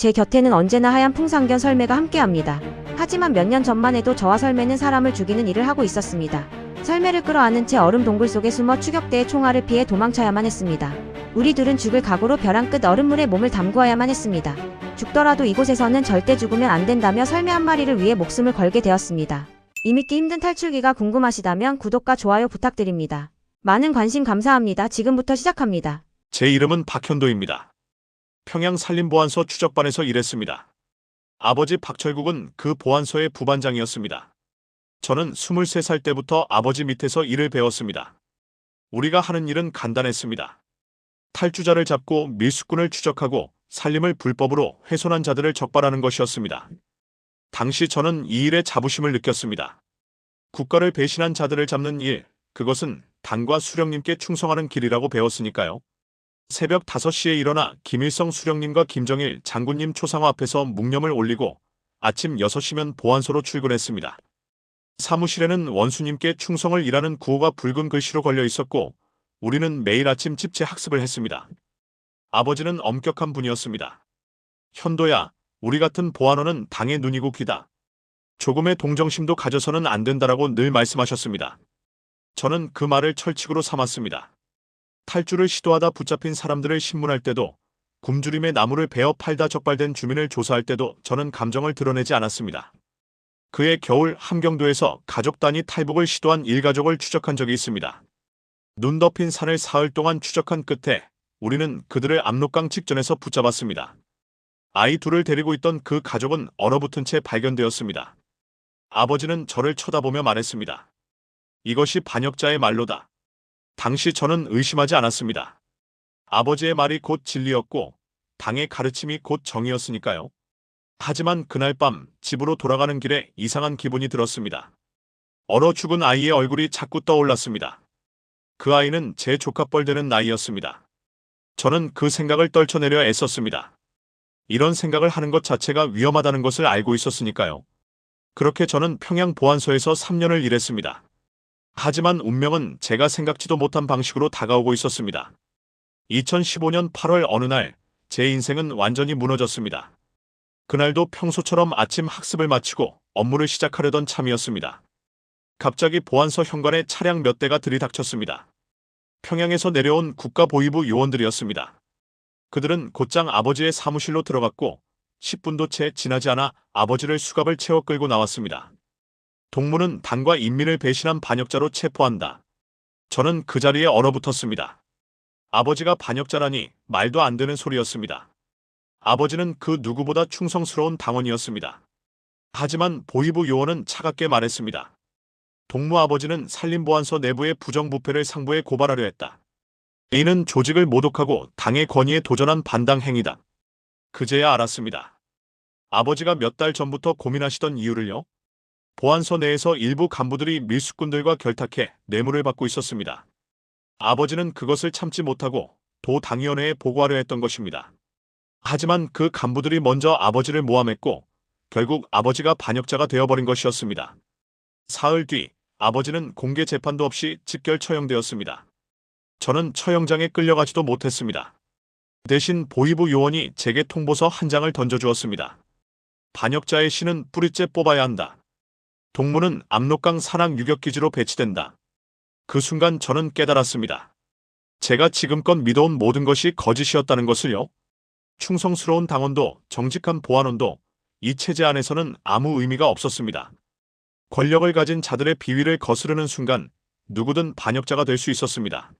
제 곁에는 언제나 하얀 풍상견 설매가 함께합니다. 하지만 몇 년 전만 해도 저와 설매는 사람을 죽이는 일을 하고 있었습니다. 설매를 끌어안은 채 얼음 동굴 속에 숨어 추격대의 총알을 피해 도망쳐야만 했습니다. 우리 둘은 죽을 각오로 벼랑 끝 얼음물에 몸을 담그어야만 했습니다. 죽더라도 이곳에서는 절대 죽으면 안 된다며 설매 한 마리를 위해 목숨을 걸게 되었습니다. 이 믿기 힘든 탈출기가 궁금하시다면 구독과 좋아요 부탁드립니다. 많은 관심 감사합니다. 지금부터 시작합니다. 제 이름은 박현도입니다. 평양 산림보안소 추적반에서 일했습니다. 아버지 박철국은 그 보안소의 부반장이었습니다. 저는 23살 때부터 아버지 밑에서 일을 배웠습니다. 우리가 하는 일은 간단했습니다. 탈주자를 잡고 밀수꾼을 추적하고 산림을 불법으로 훼손한 자들을 적발하는 것이었습니다. 당시 저는 이 일에 자부심을 느꼈습니다. 국가를 배신한 자들을 잡는 일, 그것은 당과 수령님께 충성하는 길이라고 배웠으니까요. 새벽 5시에 일어나 김일성 수령님과 김정일 장군님 초상화 앞에서 묵념을 올리고 아침 6시면 보안소로 출근했습니다. 사무실에는 원수님께 충성을 일하는 구호가 붉은 글씨로 걸려 있었고 우리는 매일 아침 집체 학습을 했습니다. 아버지는 엄격한 분이었습니다. 현도야, 우리 같은 보안원은 당의 눈이고 귀다. 조금의 동정심도 가져서는 안 된다라고 늘 말씀하셨습니다. 저는 그 말을 철칙으로 삼았습니다. 탈주를 시도하다 붙잡힌 사람들을 신문할 때도 굶주림의 나무를 베어 팔다 적발된 주민을 조사할 때도 저는 감정을 드러내지 않았습니다. 그해 겨울 함경도에서 가족 단위 탈북을 시도한 일가족을 추적한 적이 있습니다. 눈 덮인 산을 사흘 동안 추적한 끝에 우리는 그들을 압록강 직전에서 붙잡았습니다. 아이 둘을 데리고 있던 그 가족은 얼어붙은 채 발견되었습니다. 아버지는 저를 쳐다보며 말했습니다. 이것이 반역자의 말로다. 당시 저는 의심하지 않았습니다. 아버지의 말이 곧 진리였고 당의 가르침이 곧 정이었으니까요. 하지만 그날 밤 집으로 돌아가는 길에 이상한 기분이 들었습니다. 얼어 죽은 아이의 얼굴이 자꾸 떠올랐습니다. 그 아이는 제 조카뻘 되는 나이였습니다. 저는 그 생각을 떨쳐내려 애썼습니다. 이런 생각을 하는 것 자체가 위험하다는 것을 알고 있었으니까요. 그렇게 저는 평양 보안소에서 3년을 일했습니다. 하지만 운명은 제가 생각지도 못한 방식으로 다가오고 있었습니다. 2015년 8월 어느 날 제 인생은 완전히 무너졌습니다. 그날도 평소처럼 아침 학습을 마치고 업무를 시작하려던 참이었습니다. 갑자기 보안소 현관에 차량 몇 대가 들이닥쳤습니다. 평양에서 내려온 국가보위부 요원들이었습니다. 그들은 곧장 아버지의 사무실로 들어갔고 10분도 채 지나지 않아 아버지를 수갑을 채워 끌고 나왔습니다. 동무는 당과 인민을 배신한 반역자로 체포한다. 저는 그 자리에 얼어붙었습니다. 아버지가 반역자라니 말도 안 되는 소리였습니다. 아버지는 그 누구보다 충성스러운 당원이었습니다. 하지만 보위부 요원은 차갑게 말했습니다. 동무 아버지는 산림보안소 내부의 부정부패를 상부에 고발하려 했다. 이는 조직을 모독하고 당의 권위에 도전한 반당 행위다. 그제야 알았습니다. 아버지가 몇 달 전부터 고민하시던 이유를요. 보안소 내에서 일부 간부들이 밀수꾼들과 결탁해 뇌물을 받고 있었습니다. 아버지는 그것을 참지 못하고 도 당위원회에 보고하려 했던 것입니다. 하지만 그 간부들이 먼저 아버지를 모함했고 결국 아버지가 반역자가 되어버린 것이었습니다. 사흘 뒤 아버지는 공개 재판도 없이 직결 처형되었습니다. 저는 처형장에 끌려가지도 못했습니다. 대신 보위부 요원이 제게 통보서 한 장을 던져주었습니다. 반역자의 신은 뿌리째 뽑아야 한다. 동무는 압록강 산악 유격기지로 배치된다. 그 순간 저는 깨달았습니다. 제가 지금껏 믿어온 모든 것이 거짓이었다는 것을요. 충성스러운 당원도 정직한 보안원도 이 체제 안에서는 아무 의미가 없었습니다. 권력을 가진 자들의 비위를 거스르는 순간 누구든 반역자가 될 수 있었습니다.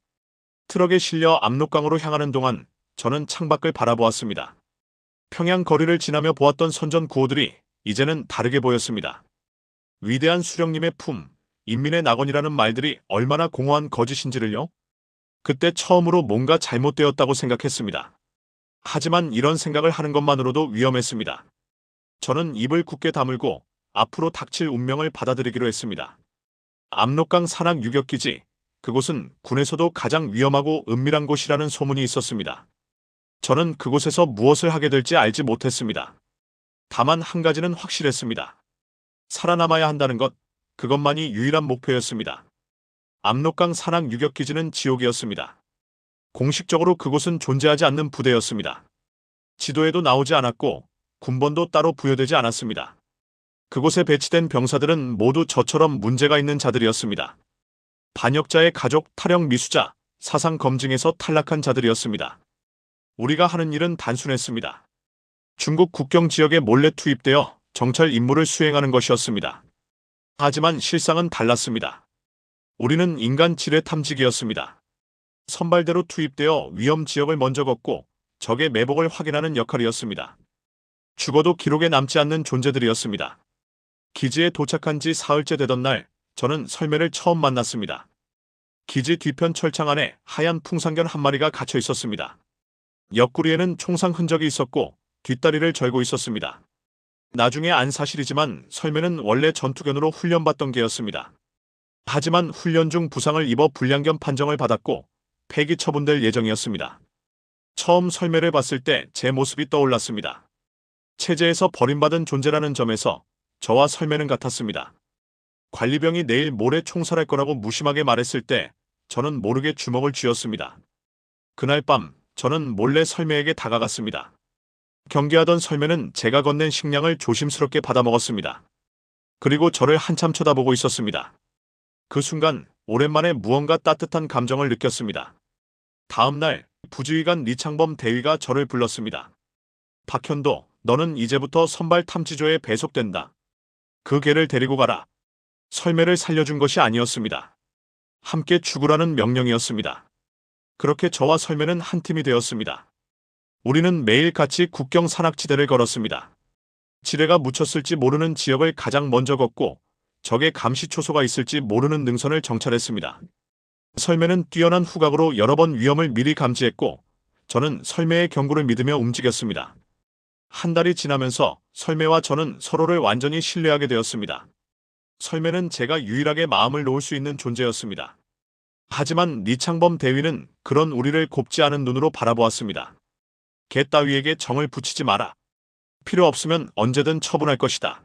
트럭에 실려 압록강으로 향하는 동안 저는 창밖을 바라보았습니다. 평양 거리를 지나며 보았던 선전 구호들이 이제는 다르게 보였습니다. 위대한 수령님의 품, 인민의 낙원이라는 말들이 얼마나 공허한 거짓인지를요. 그때 처음으로 뭔가 잘못되었다고 생각했습니다. 하지만 이런 생각을 하는 것만으로도 위험했습니다. 저는 입을 굳게 다물고 앞으로 닥칠 운명을 받아들이기로 했습니다. 압록강 산악 유격기지, 그곳은 군에서도 가장 위험하고 은밀한 곳이라는 소문이 있었습니다. 저는 그곳에서 무엇을 하게 될지 알지 못했습니다. 다만 한 가지는 확실했습니다. 살아남아야 한다는 것, 그것만이 유일한 목표였습니다. 압록강 산악 유격기지는 지옥이었습니다. 공식적으로 그곳은 존재하지 않는 부대였습니다. 지도에도 나오지 않았고 군번도 따로 부여되지 않았습니다. 그곳에 배치된 병사들은 모두 저처럼 문제가 있는 자들이었습니다. 반역자의 가족, 탈영 미수자, 사상 검증에서 탈락한 자들이었습니다. 우리가 하는 일은 단순했습니다. 중국 국경 지역에 몰래 투입되어 정찰 임무를 수행하는 것이었습니다. 하지만 실상은 달랐습니다. 우리는 인간 지뢰 탐지기였습니다. 선발대로 투입되어 위험 지역을 먼저 걷고 적의 매복을 확인하는 역할이었습니다. 죽어도 기록에 남지 않는 존재들이었습니다. 기지에 도착한 지 사흘째 되던 날, 저는 설매를 처음 만났습니다. 기지 뒤편 철창 안에 하얀 풍상견 한 마리가 갇혀 있었습니다. 옆구리에는 총상 흔적이 있었고 뒷다리를 절고 있었습니다. 나중에 안 사실이지만 설매는 원래 전투견으로 훈련받던 개였습니다. 하지만 훈련 중 부상을 입어 불량견 판정을 받았고 폐기 처분될 예정이었습니다. 처음 설매를 봤을 때 제 모습이 떠올랐습니다. 체제에서 버림받은 존재라는 점에서 저와 설매는 같았습니다. 관리병이 내일 모레 총살할 거라고 무심하게 말했을 때 저는 모르게 주먹을 쥐었습니다. 그날 밤 저는 몰래 설매에게 다가갔습니다. 경계하던 설매는 제가 건넨 식량을 조심스럽게 받아 먹었습니다. 그리고 저를 한참 쳐다보고 있었습니다. 그 순간 오랜만에 무언가 따뜻한 감정을 느꼈습니다. 다음 날 부지휘관 리창범 대위가 저를 불렀습니다. 박현도, 너는 이제부터 선발 탐지조에 배속된다. 그 개를 데리고 가라. 설매를 살려준 것이 아니었습니다. 함께 죽으라는 명령이었습니다. 그렇게 저와 설매는 한 팀이 되었습니다. 우리는 매일 같이 국경 산악지대를 걸었습니다. 지뢰가 묻혔을지 모르는 지역을 가장 먼저 걷고 적의 감시 초소가 있을지 모르는 능선을 정찰했습니다. 설매는 뛰어난 후각으로 여러 번 위험을 미리 감지했고 저는 설매의 경고를 믿으며 움직였습니다. 한 달이 지나면서 설매와 저는 서로를 완전히 신뢰하게 되었습니다. 설매는 제가 유일하게 마음을 놓을 수 있는 존재였습니다. 하지만 리창범 대위는 그런 우리를 곱지 않은 눈으로 바라보았습니다. 개 따위에게 정을 붙이지 마라. 필요 없으면 언제든 처분할 것이다.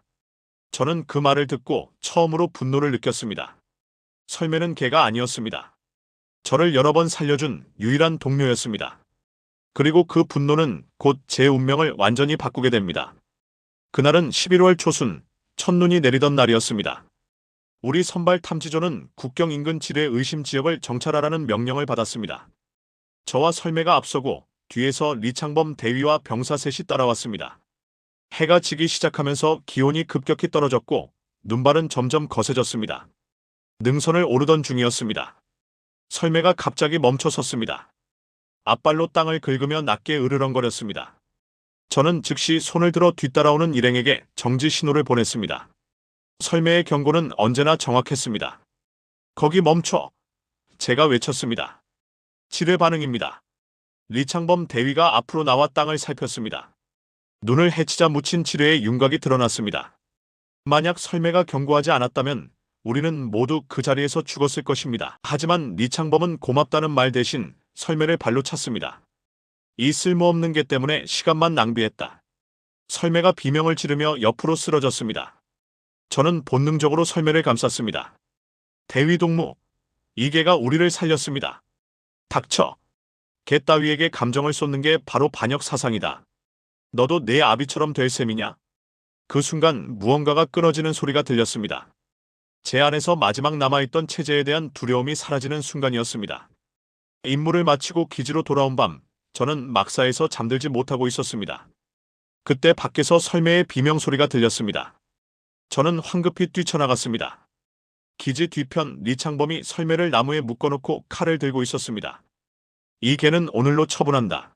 저는 그 말을 듣고 처음으로 분노를 느꼈습니다. 설매는 개가 아니었습니다. 저를 여러 번 살려준 유일한 동료였습니다. 그리고 그 분노는 곧 제 운명을 완전히 바꾸게 됩니다. 그날은 11월 초순, 첫눈이 내리던 날이었습니다. 우리 선발 탐지조는 국경 인근 지뢰 의심 지역을 정찰하라는 명령을 받았습니다. 저와 설매가 앞서고 뒤에서 리창범 대위와 병사 셋이 따라왔습니다. 해가 지기 시작하면서 기온이 급격히 떨어졌고 눈발은 점점 거세졌습니다. 능선을 오르던 중이었습니다. 설매가 갑자기 멈춰 섰습니다. 앞발로 땅을 긁으며 낮게 으르렁거렸습니다. 저는 즉시 손을 들어 뒤따라오는 일행에게 정지 신호를 보냈습니다. 설매의 경고는 언제나 정확했습니다. 거기 멈춰! 제가 외쳤습니다. 지뢰 반응입니다. 리창범 대위가 앞으로 나와 땅을 살폈습니다. 눈을 헤치자 묻힌 지뢰의 윤곽이 드러났습니다. 만약 설매가 경고하지 않았다면 우리는 모두 그 자리에서 죽었을 것입니다. 하지만 리창범은 고맙다는 말 대신 설매를 발로 찼습니다. 이 쓸모없는 개 때문에 시간만 낭비했다. 설매가 비명을 지르며 옆으로 쓰러졌습니다. 저는 본능적으로 설매를 감쌌습니다. 대위 동무, 이 개가 우리를 살렸습니다. 닥쳐. 개 따위에게 감정을 쏟는 게 바로 반역 사상이다. 너도 내 아비처럼 될 셈이냐? 그 순간 무언가가 끊어지는 소리가 들렸습니다. 제 안에서 마지막 남아있던 체제에 대한 두려움이 사라지는 순간이었습니다. 임무를 마치고 기지로 돌아온 밤, 저는 막사에서 잠들지 못하고 있었습니다. 그때 밖에서 설매의 비명소리가 들렸습니다. 저는 황급히 뛰쳐나갔습니다. 기지 뒤편 리창범이 설매를 나무에 묶어놓고 칼을 들고 있었습니다. 이 개는 오늘로 처분한다.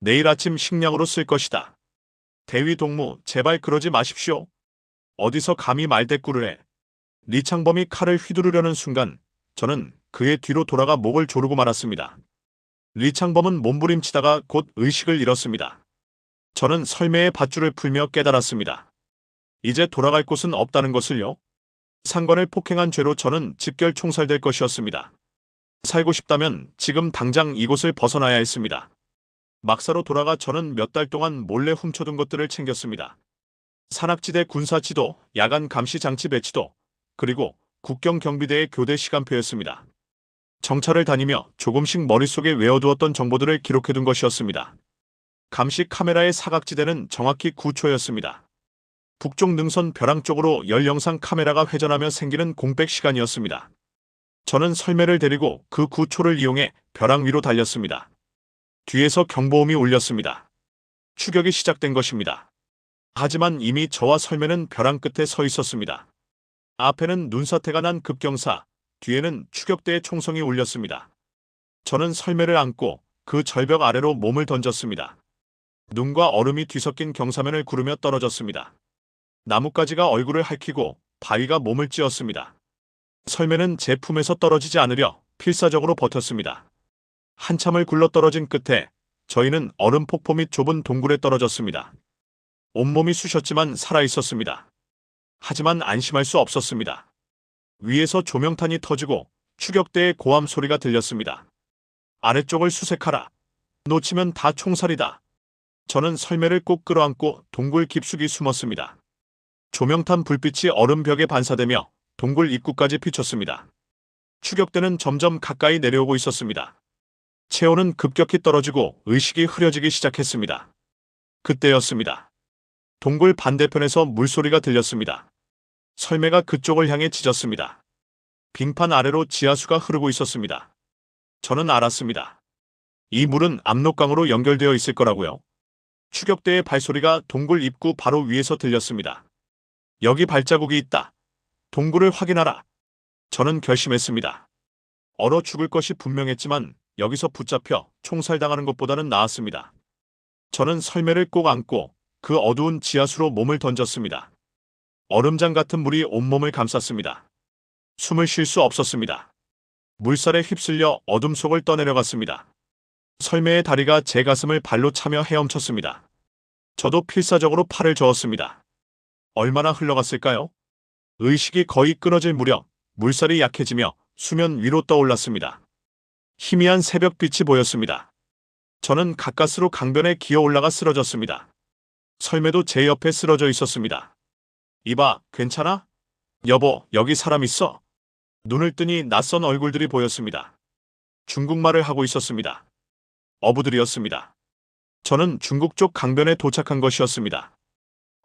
내일 아침 식량으로 쓸 것이다. 대위 동무, 제발 그러지 마십시오. 어디서 감히 말대꾸를 해. 리창범이 칼을 휘두르려는 순간 저는 그의 뒤로 돌아가 목을 조르고 말았습니다. 리창범은 몸부림치다가 곧 의식을 잃었습니다. 저는 설매의 밧줄을 풀며 깨달았습니다. 이제 돌아갈 곳은 없다는 것을요. 상관을 폭행한 죄로 저는 직결 총살될 것이었습니다. 살고 싶다면 지금 당장 이곳을 벗어나야 했습니다. 막사로 돌아가 저는 몇 달 동안 몰래 훔쳐둔 것들을 챙겼습니다. 산악지대 군사지도, 야간 감시 장치 배치도, 그리고 국경 경비대의 교대 시간표였습니다. 정찰을 다니며 조금씩 머릿속에 외워두었던 정보들을 기록해둔 것이었습니다. 감시 카메라의 사각지대는 정확히 9초였습니다. 북쪽 능선 벼랑 쪽으로 열 영상 카메라가 회전하며 생기는 공백 시간이었습니다. 저는 설매를 데리고 그 9초를 이용해 벼랑 위로 달렸습니다. 뒤에서 경보음이 울렸습니다. 추격이 시작된 것입니다. 하지만 이미 저와 설매는 벼랑 끝에 서 있었습니다. 앞에는 눈사태가 난 급경사, 뒤에는 추격대의 총성이 울렸습니다. 저는 설매를 안고 그 절벽 아래로 몸을 던졌습니다. 눈과 얼음이 뒤섞인 경사면을 구르며 떨어졌습니다. 나뭇가지가 얼굴을 핥히고 바위가 몸을 찧었습니다. 설매는 제 품에서 떨어지지 않으려 필사적으로 버텼습니다. 한참을 굴러 떨어진 끝에 저희는 얼음 폭포 및 좁은 동굴에 떨어졌습니다. 온몸이 쑤셨지만 살아있었습니다. 하지만 안심할 수 없었습니다. 위에서 조명탄이 터지고 추격대의 고함 소리가 들렸습니다. 아래쪽을 수색하라. 놓치면 다 총살이다. 저는 설매를 꼭 끌어안고 동굴 깊숙이 숨었습니다. 조명탄 불빛이 얼음벽에 반사되며 동굴 입구까지 비쳤습니다. 추격대는 점점 가까이 내려오고 있었습니다. 체온은 급격히 떨어지고 의식이 흐려지기 시작했습니다. 그때였습니다. 동굴 반대편에서 물소리가 들렸습니다. 설매가 그쪽을 향해 짖었습니다. 빙판 아래로 지하수가 흐르고 있었습니다. 저는 알았습니다. 이 물은 압록강으로 연결되어 있을 거라고요. 추격대의 발소리가 동굴 입구 바로 위에서 들렸습니다. 여기 발자국이 있다. 동굴을 확인하라. 저는 결심했습니다. 얼어 죽을 것이 분명했지만 여기서 붙잡혀 총살당하는 것보다는 나았습니다. 저는 설매를 꼭 안고 그 어두운 지하수로 몸을 던졌습니다. 얼음장 같은 물이 온몸을 감쌌습니다. 숨을 쉴 수 없었습니다. 물살에 휩쓸려 어둠 속을 떠내려갔습니다. 설매의 다리가 제 가슴을 발로 차며 헤엄쳤습니다. 저도 필사적으로 팔을 저었습니다. 얼마나 흘러갔을까요? 의식이 거의 끊어질 무렵 물살이 약해지며 수면 위로 떠올랐습니다. 희미한 새벽빛이 보였습니다. 저는 가까스로 강변에 기어 올라가 쓰러졌습니다. 설매도 제 옆에 쓰러져 있었습니다. 이봐, 괜찮아? 여보, 여기 사람 있어? 눈을 뜨니 낯선 얼굴들이 보였습니다. 중국말을 하고 있었습니다. 어부들이었습니다. 저는 중국 쪽 강변에 도착한 것이었습니다.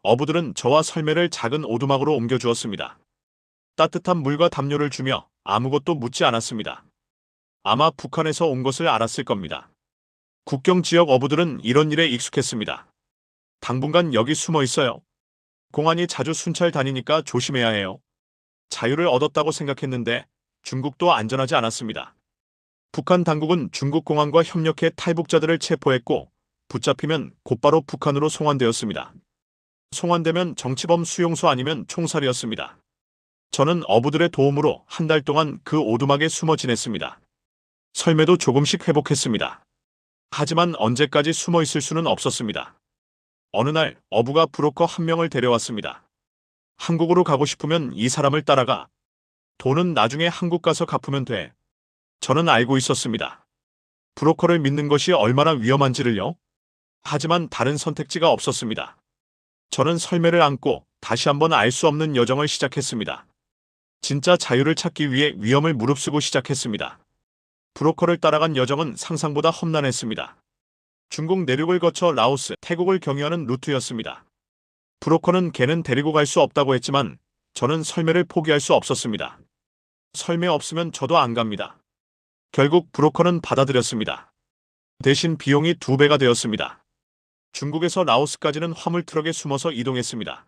어부들은 저와 설매를 작은 오두막으로 옮겨주었습니다. 따뜻한 물과 담요를 주며 아무것도 묻지 않았습니다. 아마 북한에서 온 것을 알았을 겁니다. 국경 지역 어부들은 이런 일에 익숙했습니다. 당분간 여기 숨어 있어요. 공안이 자주 순찰 다니니까 조심해야 해요. 자유를 얻었다고 생각했는데 중국도 안전하지 않았습니다. 북한 당국은 중국 공안과 협력해 탈북자들을 체포했고 붙잡히면 곧바로 북한으로 송환되었습니다. 송환되면 정치범 수용소 아니면 총살이었습니다. 저는 어부들의 도움으로 한 달 동안 그 오두막에 숨어 지냈습니다. 설매도 조금씩 회복했습니다. 하지만 언제까지 숨어 있을 수는 없었습니다. 어느 날 어부가 브로커 한 명을 데려왔습니다. 한국으로 가고 싶으면 이 사람을 따라가. 돈은 나중에 한국 가서 갚으면 돼. 저는 알고 있었습니다. 브로커를 믿는 것이 얼마나 위험한지를요. 하지만 다른 선택지가 없었습니다. 저는 설매를 안고 다시 한번 알 수 없는 여정을 시작했습니다. 진짜 자유를 찾기 위해 위험을 무릅쓰고 시작했습니다. 브로커를 따라간 여정은 상상보다 험난했습니다. 중국 내륙을 거쳐 라오스, 태국을 경유하는 루트였습니다. 브로커는 걔는 데리고 갈 수 없다고 했지만 저는 설매를 포기할 수 없었습니다. 설매 없으면 저도 안 갑니다. 결국 브로커는 받아들였습니다. 대신 비용이 두 배가 되었습니다. 중국에서 라오스까지는 화물 트럭에 숨어서 이동했습니다.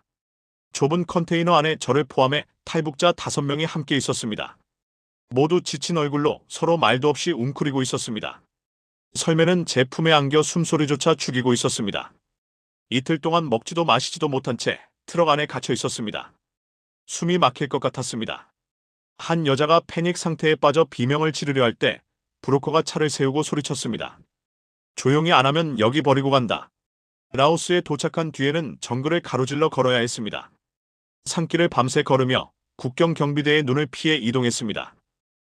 좁은 컨테이너 안에 저를 포함해 탈북자 다섯 명이 함께 있었습니다. 모두 지친 얼굴로 서로 말도 없이 웅크리고 있었습니다. 설매는 제 품에 안겨 숨소리조차 죽이고 있었습니다. 이틀 동안 먹지도 마시지도 못한 채 트럭 안에 갇혀 있었습니다. 숨이 막힐 것 같았습니다. 한 여자가 패닉 상태에 빠져 비명을 지르려 할 때 브로커가 차를 세우고 소리쳤습니다. 조용히 안 하면 여기 버리고 간다. 라오스에 도착한 뒤에는 정글을 가로질러 걸어야 했습니다. 산길을 밤새 걸으며 국경 경비대의 눈을 피해 이동했습니다.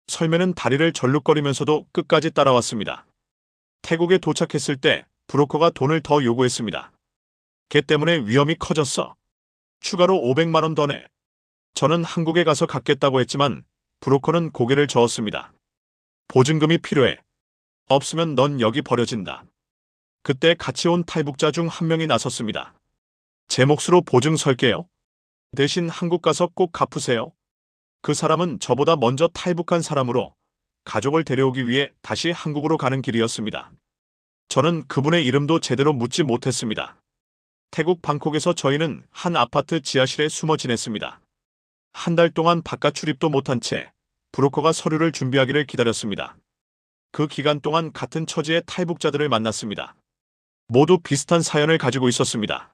설매는 다리를 절룩거리면서도 끝까지 따라왔습니다. 태국에 도착했을 때 브로커가 돈을 더 요구했습니다. 걔 때문에 위험이 커졌어. 추가로 500만 원 더 내. 저는 한국에 가서 갚겠다고 했지만 브로커는 고개를 저었습니다. 보증금이 필요해. 없으면 넌 여기 버려진다. 그때 같이 온 탈북자 중 한 명이 나섰습니다. 제 몫으로 보증 설게요. 대신 한국 가서 꼭 갚으세요. 그 사람은 저보다 먼저 탈북한 사람으로 가족을 데려오기 위해 다시 한국으로 가는 길이었습니다. 저는 그분의 이름도 제대로 묻지 못했습니다. 태국 방콕에서 저희는 한 아파트 지하실에 숨어 지냈습니다. 한 달 동안 바깥 출입도 못한 채 브로커가 서류를 준비하기를 기다렸습니다. 그 기간 동안 같은 처지의 탈북자들을 만났습니다. 모두 비슷한 사연을 가지고 있었습니다.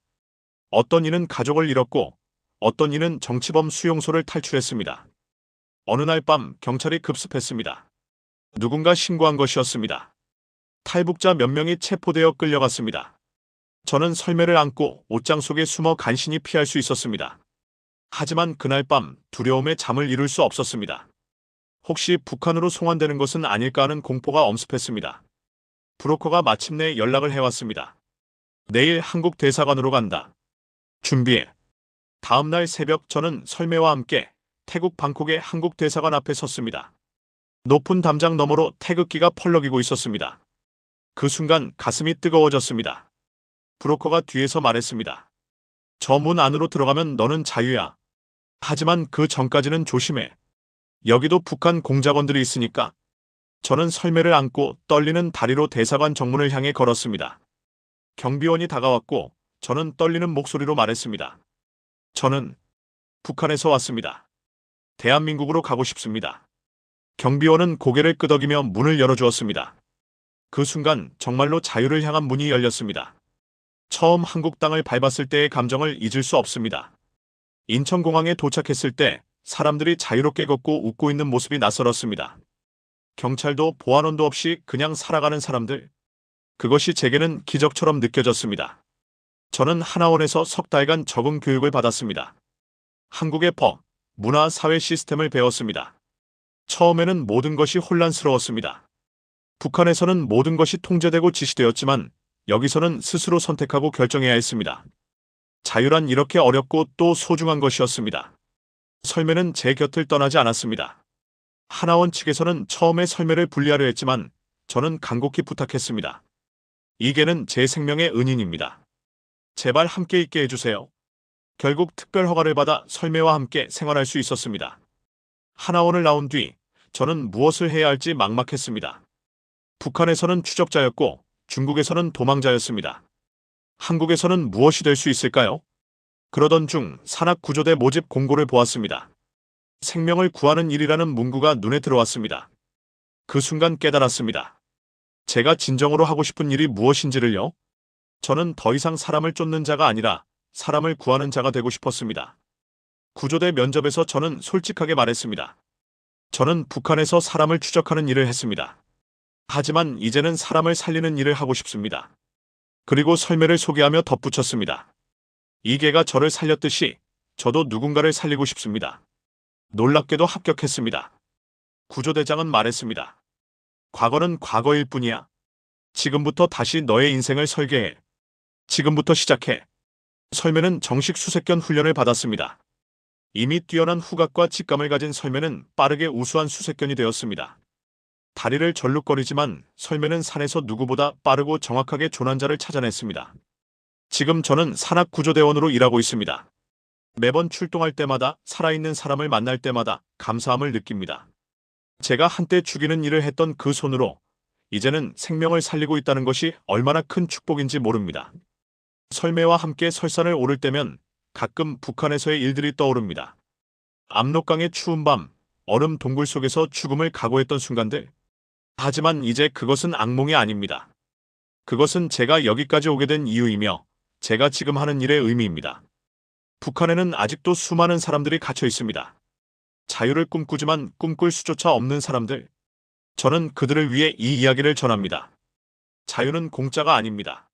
어떤 이는 가족을 잃었고 어떤 이는 정치범 수용소를 탈출했습니다. 어느 날 밤 경찰이 급습했습니다. 누군가 신고한 것이었습니다. 탈북자 몇 명이 체포되어 끌려갔습니다. 저는 설매를 안고 옷장 속에 숨어 간신히 피할 수 있었습니다. 하지만 그날 밤 두려움에 잠을 이룰 수 없었습니다. 혹시 북한으로 송환되는 것은 아닐까 하는 공포가 엄습했습니다. 브로커가 마침내 연락을 해왔습니다. 내일 한국 대사관으로 간다. 준비해. 다음 날 새벽 저는 설매와 함께 태국 방콕의 한국 대사관 앞에 섰습니다. 높은 담장 너머로 태극기가 펄럭이고 있었습니다. 그 순간 가슴이 뜨거워졌습니다. 브로커가 뒤에서 말했습니다. 저 문 안으로 들어가면 너는 자유야. 하지만 그 전까지는 조심해. 여기도 북한 공작원들이 있으니까. 저는 설매를 안고 떨리는 다리로 대사관 정문을 향해 걸었습니다. 경비원이 다가왔고 저는 떨리는 목소리로 말했습니다. 저는 북한에서 왔습니다. 대한민국으로 가고 싶습니다. 경비원은 고개를 끄덕이며 문을 열어주었습니다. 그 순간 정말로 자유를 향한 문이 열렸습니다. 처음 한국 땅을 밟았을 때의 감정을 잊을 수 없습니다. 인천공항에 도착했을 때 사람들이 자유롭게 걷고 웃고 있는 모습이 낯설었습니다. 경찰도 보안원도 없이 그냥 살아가는 사람들. 그것이 제게는 기적처럼 느껴졌습니다. 저는 하나원에서 석 달간 적응 교육을 받았습니다. 한국의 법, 문화, 사회 시스템을 배웠습니다. 처음에는 모든 것이 혼란스러웠습니다. 북한에서는 모든 것이 통제되고 지시되었지만 여기서는 스스로 선택하고 결정해야 했습니다. 자유란 이렇게 어렵고 또 소중한 것이었습니다. 설매는 제 곁을 떠나지 않았습니다. 하나원 측에서는 처음에 설매를 분리하려 했지만 저는 간곡히 부탁했습니다. 이 개는 제 생명의 은인입니다. 제발 함께 있게 해주세요. 결국 특별 허가를 받아 설매와 함께 생활할 수 있었습니다. 하나원을 나온 뒤 저는 무엇을 해야 할지 막막했습니다. 북한에서는 추적자였고 중국에서는 도망자였습니다. 한국에서는 무엇이 될 수 있을까요? 그러던 중 산악구조대 모집 공고를 보았습니다. 생명을 구하는 일이라는 문구가 눈에 들어왔습니다. 그 순간 깨달았습니다. 제가 진정으로 하고 싶은 일이 무엇인지를요? 저는 더 이상 사람을 쫓는 자가 아니라 사람을 구하는 자가 되고 싶었습니다. 구조대 면접에서 저는 솔직하게 말했습니다. 저는 북한에서 사람을 추적하는 일을 했습니다. 하지만 이제는 사람을 살리는 일을 하고 싶습니다. 그리고 설매를 소개하며 덧붙였습니다. 이 개가 저를 살렸듯이 저도 누군가를 살리고 싶습니다. 놀랍게도 합격했습니다. 구조대장은 말했습니다. 과거는 과거일 뿐이야. 지금부터 다시 너의 인생을 설계해. 지금부터 시작해. 설매는 정식 수색견 훈련을 받았습니다. 이미 뛰어난 후각과 직감을 가진 설매는 빠르게 우수한 수색견이 되었습니다. 다리를 절룩거리지만 설매는 산에서 누구보다 빠르고 정확하게 조난자를 찾아냈습니다. 지금 저는 산악구조대원으로 일하고 있습니다. 매번 출동할 때마다 살아있는 사람을 만날 때마다 감사함을 느낍니다. 제가 한때 죽이는 일을 했던 그 손으로 이제는 생명을 살리고 있다는 것이 얼마나 큰 축복인지 모릅니다. 설매와 함께 설산을 오를 때면 가끔 북한에서의 일들이 떠오릅니다. 압록강의 추운 밤, 얼음 동굴 속에서 죽음을 각오했던 순간들. 하지만 이제 그것은 악몽이 아닙니다. 그것은 제가 여기까지 오게 된 이유이며 제가 지금 하는 일의 의미입니다. 북한에는 아직도 수많은 사람들이 갇혀 있습니다. 자유를 꿈꾸지만 꿈꿀 수조차 없는 사람들. 저는 그들을 위해 이 이야기를 전합니다. 자유는 공짜가 아닙니다.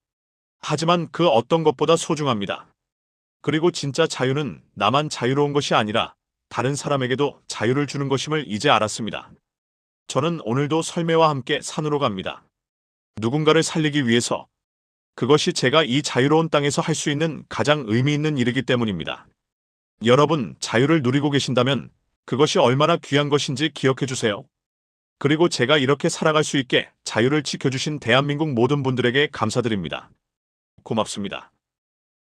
하지만 그 어떤 것보다 소중합니다. 그리고 진짜 자유는 나만 자유로운 것이 아니라 다른 사람에게도 자유를 주는 것임을 이제 알았습니다. 저는 오늘도 설매와 함께 산으로 갑니다. 누군가를 살리기 위해서 그것이 제가 이 자유로운 땅에서 할 수 있는 가장 의미 있는 일이기 때문입니다. 여러분, 자유를 누리고 계신다면 그것이 얼마나 귀한 것인지 기억해 주세요. 그리고 제가 이렇게 살아갈 수 있게 자유를 지켜주신 대한민국 모든 분들에게 감사드립니다. 고맙습니다.